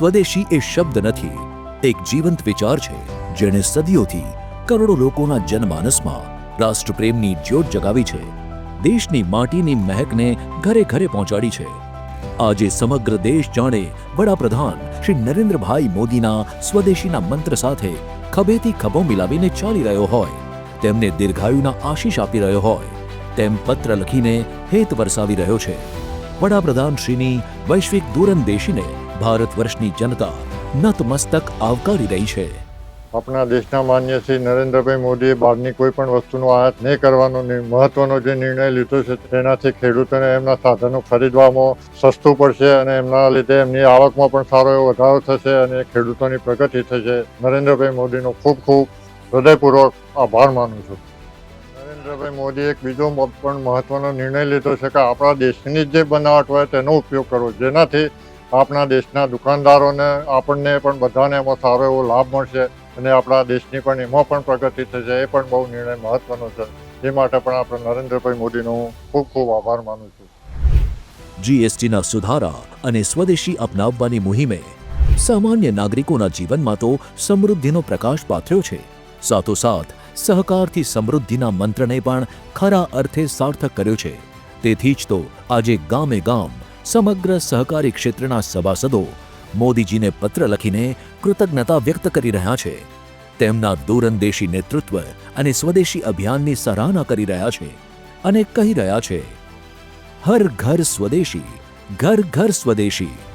સ્વદેશી એ શબ્દ નથી, એક જીવંત વિચાર છે જેણે સદીઓથી કરોડો લોકોના જનમાનસમાં રાષ્ટ્રપ્રેમની જ્યોત જગાવી છે, દેશની માટીની મહેકને ઘરે ઘરે પહોંચાડી છે. આજે સમગ્ર દેશ જાણે વડાપ્રધાન શ્રી નરેન્દ્રભાઈ મોદીના સ્વદેશીના મંત્ર સાથે ખભેથી ખભો મિલાવીને ચાલી રહ્યો હોય, તેમને દીર્ઘાયુના આશીષ આપી રહ્યો હોય, તેમ પત્ર લખીને હેત વરસાવી રહ્યો છે. વડાપ્રધાન શ્રીની વૈશ્વિક દૂરંદેશીને ભારત વર્ષની જનતા નતમસ્તક આવકારી રહી છે. આપણા દેશના માન્ય શ્રી નરેન્દ્રભાઈ મોદીએ બહારની કોઈ પણ વસ્તુનો આયાત નહીં કરવાનો મહત્વનો જે નિર્ણય લીધો છે તેનાથી ખેડૂતોને એમના સાધનો ખરીદવામાં સસ્તું પડશે અને એમના લીધે એમની આવકમાં પણ સારો એવો વધારો થશે અને ખેડૂતોની પ્રગતિ થશે. નરેન્દ્રભાઈ મોદીનો ખૂબ ખૂબ હૃદયપૂર્વક આભાર માનું છું. નરેન્દ્રભાઈ મોદીએ એક બીજો પણ મહત્વનો નિર્ણય લીધો છે કે આપણા દેશની જે બનાવટ હોય તેનો ઉપયોગ કરવો. જેનાથી આપણા દેશના દુકાનદારોને આપણને પણ બધાને એમાં સારો એવો લાભ મળશે અને આપણા દેશની પણ એમાં પણ પ્રગતિ થશે, એ પણ બહુ નિર્ણય મહત્વનો છે. એ માટે પણ આપણે નરેન્દ્રભાઈ મોદીનો હું ખૂબ ખૂબ આભાર માનું છું. જીએસટીના સુધારા અને સ્વદેશી અપનાવવાની મુહિમે સામાન્ય નાગરિકોના જીવનમાં તો સમૃદ્ધિનો પ્રકાશ પાથર્યો છે. સાથોસાથ, સહકારથી સમૃદ્ધિના મંત્રને પણ ખરા અર્થે સાર્થક કર્યો છે. તેથી જ તો આજે ગામે ગામ સમગ્ર સહકારી ક્ષેત્રના સભાસદો મોદીજીને પત્ર લખીને કૃતજ્ઞતા વ્યક્ત કરી રહ્યા છે. તેમના દૂરંદેશી નેતૃત્વ અને સ્વદેશી અભિયાનની સરાહના કરી રહ્યા છે અને કહી રહ્યા છે, હર ઘર સ્વદેશી, ઘર ઘર સ્વદેશી.